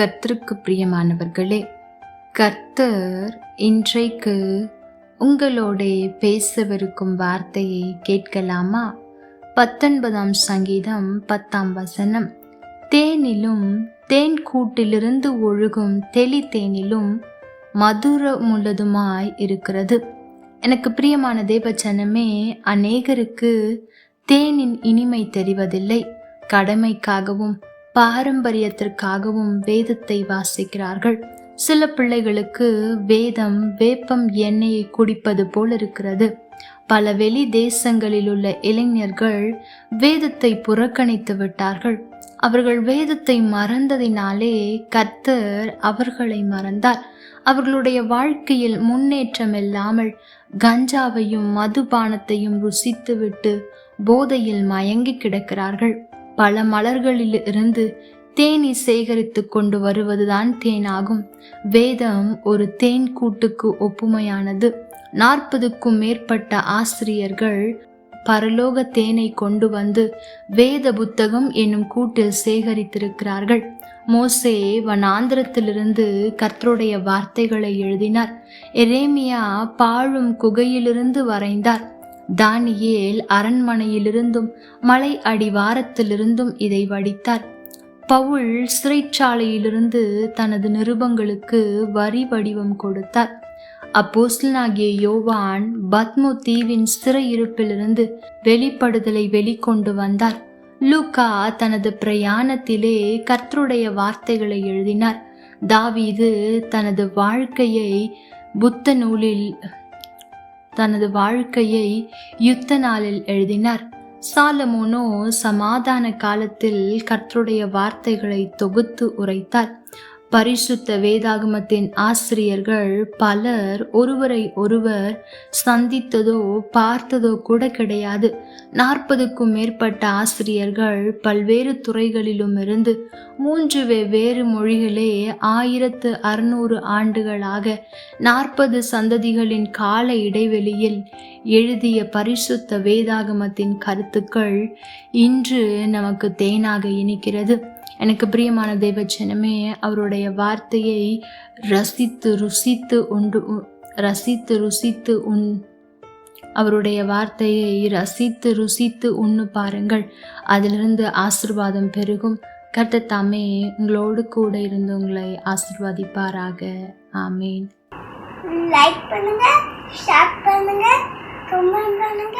கர்த்தருக்கு பிரியமானவர்களே கர்த்தர் இன்றைக்கு உங்களோட பேசவிருக்கும் வார்த்தையை கேட்கலாமா? பத்தொன்பதாம் சங்கீதம் பத்தாம் வசனம். தேனிலும் தேன் கூட்டிலிருந்து ஒழுகும் தெளி தேனிலும் மதுரமுள்ளதுமாய் இருக்கிறது. எனக்கு பிரியமான தேவச்சனமே அநேகருக்கு தேனின் இனிமை தெரிவதில்லை. கடமைக்காகவும் பாரம்பரியத்திற்காகவும் வேதத்தை வாசிக்கிறார்கள். சில பிள்ளைகளுக்கு வேதம் வேப்பம் எண்ணெயை குடிப்பது போல் இருக்கிறது. பல வெளி தேசங்களில் உள்ள இளைஞர்கள் வேதத்தை புறக்கணித்து விட்டார்கள். அவர்கள் வேதத்தை மறந்ததினாலே கத்தர் அவர்களை மறந்தார். அவர்களுடைய வாழ்க்கையில் முன்னேற்றம் இல்லாமல் கஞ்சாவையும் மதுபானத்தையும் ருசித்துவிட்டு போதையில் மயங்கி கிடக்கிறார்கள். பல மலர்களில் இருந்து தேனி சேகரித்து கொண்டு வருவதுதான் தேனாகும். வேதம் ஒரு தேன் கூட்டுக்கு ஒப்புமையானது. நாற்பதுக்கும் மேற்பட்ட ஆசிரியர்கள் பரலோக தேனை கொண்டு வந்து வேத புத்தகம் என்னும் கூட்டில் சேகரித்திருக்கிறார்கள். மோசே வனாந்திரத்திலிருந்து கர்த்தருடைய வார்த்தைகளை எழுதினார். எரேமியா பாழும் குகையிலிருந்து வரைந்தார். தானியேல் அரண்மனையிலிருந்தும் மலை அடிவாரத்திலிருந்தும் இதை வடித்தார். பவுல் சிறைச்சாலையிலிருந்து தனது நிருபங்களுக்கு வரி வடிவம் கொடுத்தார். அப்போஸ்தலனாகிய யோவான் பத்மு தீவின் சிறையிருப்பிலிருந்து வெளிப்படுதலை வெளிக்கொண்டு வந்தார். லூக்கா தனது பிரயாணத்திலே கர்த்தருடைய வார்த்தைகளை எழுதினார். தாவீது தனது வாழ்க்கையை புத்த நூலில் தனது வாழ்க்கையை யுத்த நாளில் எழுதினார். சாலமோனோ சமாதான காலத்தில் கர்த்தருடைய வார்த்தைகளை தொகுத்து உரைத்தார். பரிசுத்த வேதாகமத்தின் ஆசிரியர்கள் பலர் ஒருவரை ஒருவர் சந்தித்ததோ பார்த்ததோ கூட கிடையாது. நாற்பதுக்கும் மேற்பட்ட ஆசிரியர்கள் பல்வேறு துறைகளிலும் இருந்து மூன்று வெவ்வேறு மொழிகளே ஆயிரத்து அறுநூறு ஆண்டுகளாக நாற்பது சந்ததிகளின் கால இடைவெளியில் எழுதிய பரிசுத்த வேதாகமத்தின் கருத்துக்கள் இன்று நமக்கு தேனாக இனிக்கிறது. எனக்கு பிரியமான தேவச்சனமே அவருடைய வார்த்தையை ரசித்து ருசித்து உண்டு ரசித்து ருசித்து உன் அவருடைய வார்த்தையை ரசித்து ருசித்து உண்ணு பாருங்கள். அதிலிருந்து ஆசிர்வாதம் பெருகும். கர்த்த தாமே உங்களோடு கூட இருந்து உங்களை ஆசிர்வதிப்பாராக. ஆமீன். லைக் பண்ணுங்க ஷேர் பண்ணுங்க கமெண்ட் பண்ணுங்க.